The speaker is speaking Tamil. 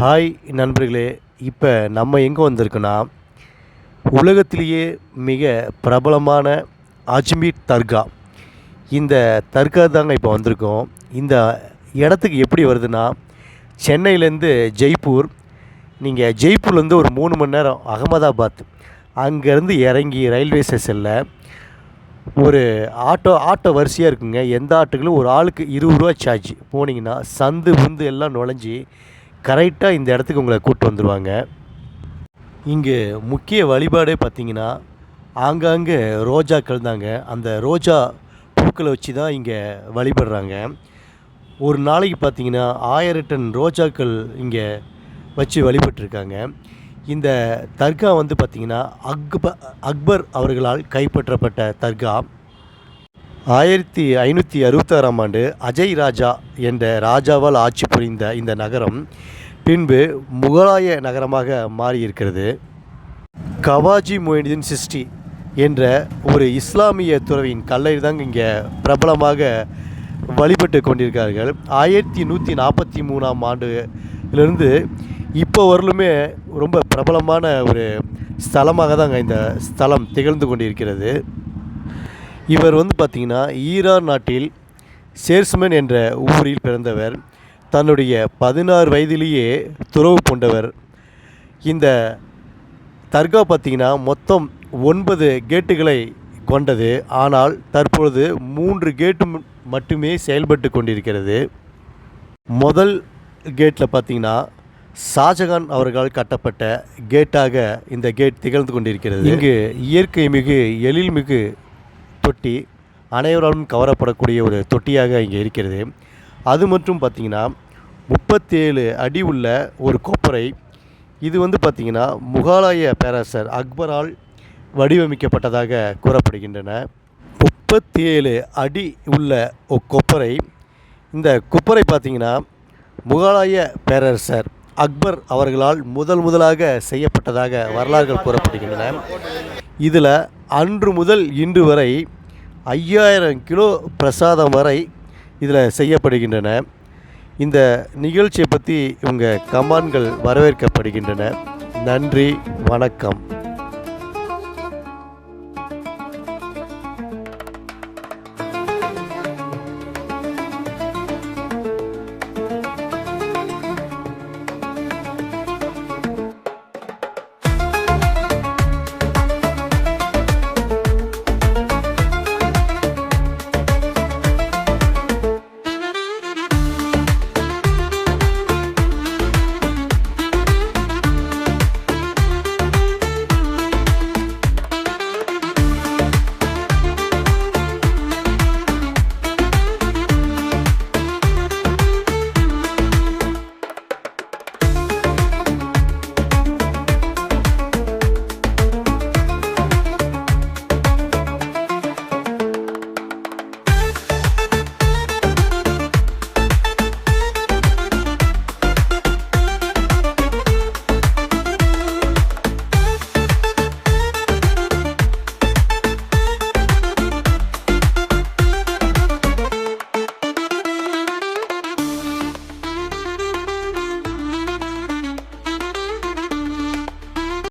ஹாய் நண்பர்களே. இப்போ நம்ம எங்கே வந்திருக்குன்னா உலகத்திலேயே மிக பிரபலமான அஜ்மீர் தர்கா. இந்த தர்கா தாங்க இப்போ வந்திருக்கோம். இந்த இடத்துக்கு எப்படி வருதுன்னா சென்னையிலேருந்து ஜெய்ப்பூர். நீங்கள் ஜெய்ப்பூர்லேருந்து ஒரு மூணு மணி நேரம் அகமதாபாத். அங்கேருந்து இறங்கி ரயில்வே ஸ்டேஷனில் ஒரு ஆட்டோ ஆட்டோ வரிசையாக இருக்குங்க. எந்த ஆட்டோக்களும் ஒரு ஆளுக்கு இருபது ரூபா சார்ஜ் போனீங்கன்னா சந்து புந்து எல்லாம் நுழைஞ்சி கரெக்டாக இந்த இடத்துக்கு உங்களை கூப்பிட்டு வந்துடுவாங்க இங்கே முக்கிய வழிபாடே பார்த்தீங்கன்னா ஆங்காங்கே ரோஜாக்கள் தாங்க. அந்த ரோஜா பூக்களை வச்சு தான் இங்கே வழிபடுறாங்க. ஒரு நாளைக்கு பார்த்தீங்கன்னா ஆயிரம் டன் ரோஜாக்கள் இங்கே வச்சு வழிபட்டிருக்காங்க. இந்த தர்கா வந்து பார்த்திங்கன்னா அக்ப அக்பர் அவர்களால் கைப்பற்றப்பட்ட தர்கா. ஆயிரத்தி ஐநூற்றி அறுபத்தாறாம் ஆண்டு அஜய் ராஜா என்ற ராஜாவால் ஆட்சி புரிந்த இந்த நகரம் பின்பு முகலாய நகரமாக மாறியிருக்கிறது. கவாஜி மொயினுதீன் சிஸ்டி என்ற ஒரு இஸ்லாமிய துறவியின் கல்லறை தாங்க இங்கே பிரபலமாக வழிபட்டு கொண்டிருக்கார்கள் ஆயிரத்தி நூற்றி நாற்பத்தி மூணாம் ஆண்டுலேருந்து இப்போ வரலுமே ரொம்ப பிரபலமான ஒரு ஸ்தலமாக தாங்க இந்த ஸ்தலம் திகழ்ந்து கொண்டிருக்கிறது. இவர் வந்து பார்த்திங்கன்னா ஈரான் நாட்டில் சேர்ஸ்மேன் என்ற ஊரில் பிறந்தவர். தன்னுடைய பதினாறு வயதிலேயே துறவு கொண்டவர் இந்த தர்கா பார்த்திங்கன்னா மொத்தம் ஒன்பது கேட்டுகளை கொண்டது. ஆனால் தற்பொழுது மூன்று கேட்டு மட்டுமே செயல்பட்டு கொண்டிருக்கிறது. முதல் கேட்டில் பார்த்தீங்கன்னா ஷாஜகான் அவர்களால் கட்டப்பட்ட கேட்டாக இந்த கேட் திகழ்ந்து கொண்டிருக்கிறது. இங்கு இயற்கை மிகு எழில் மிகு தொட்டி அனைவராலும் கவரப்படக்கூடிய ஒரு தொட்டியாக இங்கே இருக்கிறது. அது மட்டும் பார்த்தீங்கன்னா முப்பத்தேழு அடி உள்ள ஒரு கொப்பரை. இது வந்து பார்த்திங்கன்னா முகலாய பேரரசர் அக்பரால் வடிவமைக்கப்பட்டதாக கூறப்படுகின்றன. முப்பத்தேழு அடி உள்ள ஒரு கொப்பரை. இந்த கொப்பரை பார்த்திங்கன்னா முகலாய பேரரசர் அக்பர் அவர்களால் முதல் முதலாக செய்யப்பட்டதாக வரலாறுகள் கூறப்படுகின்றன. இதில் அன்று முதல் இன்று வரை ஐயாயிரம் கிலோ பிரசாதம் வரை இதில் செய்யப்படுகின்றன. இந்த நிகழ்ச்சியை பற்றி உங்கள் கமான்கள் வரவேற்கப்படுகின்றன. நன்றி வணக்கம்.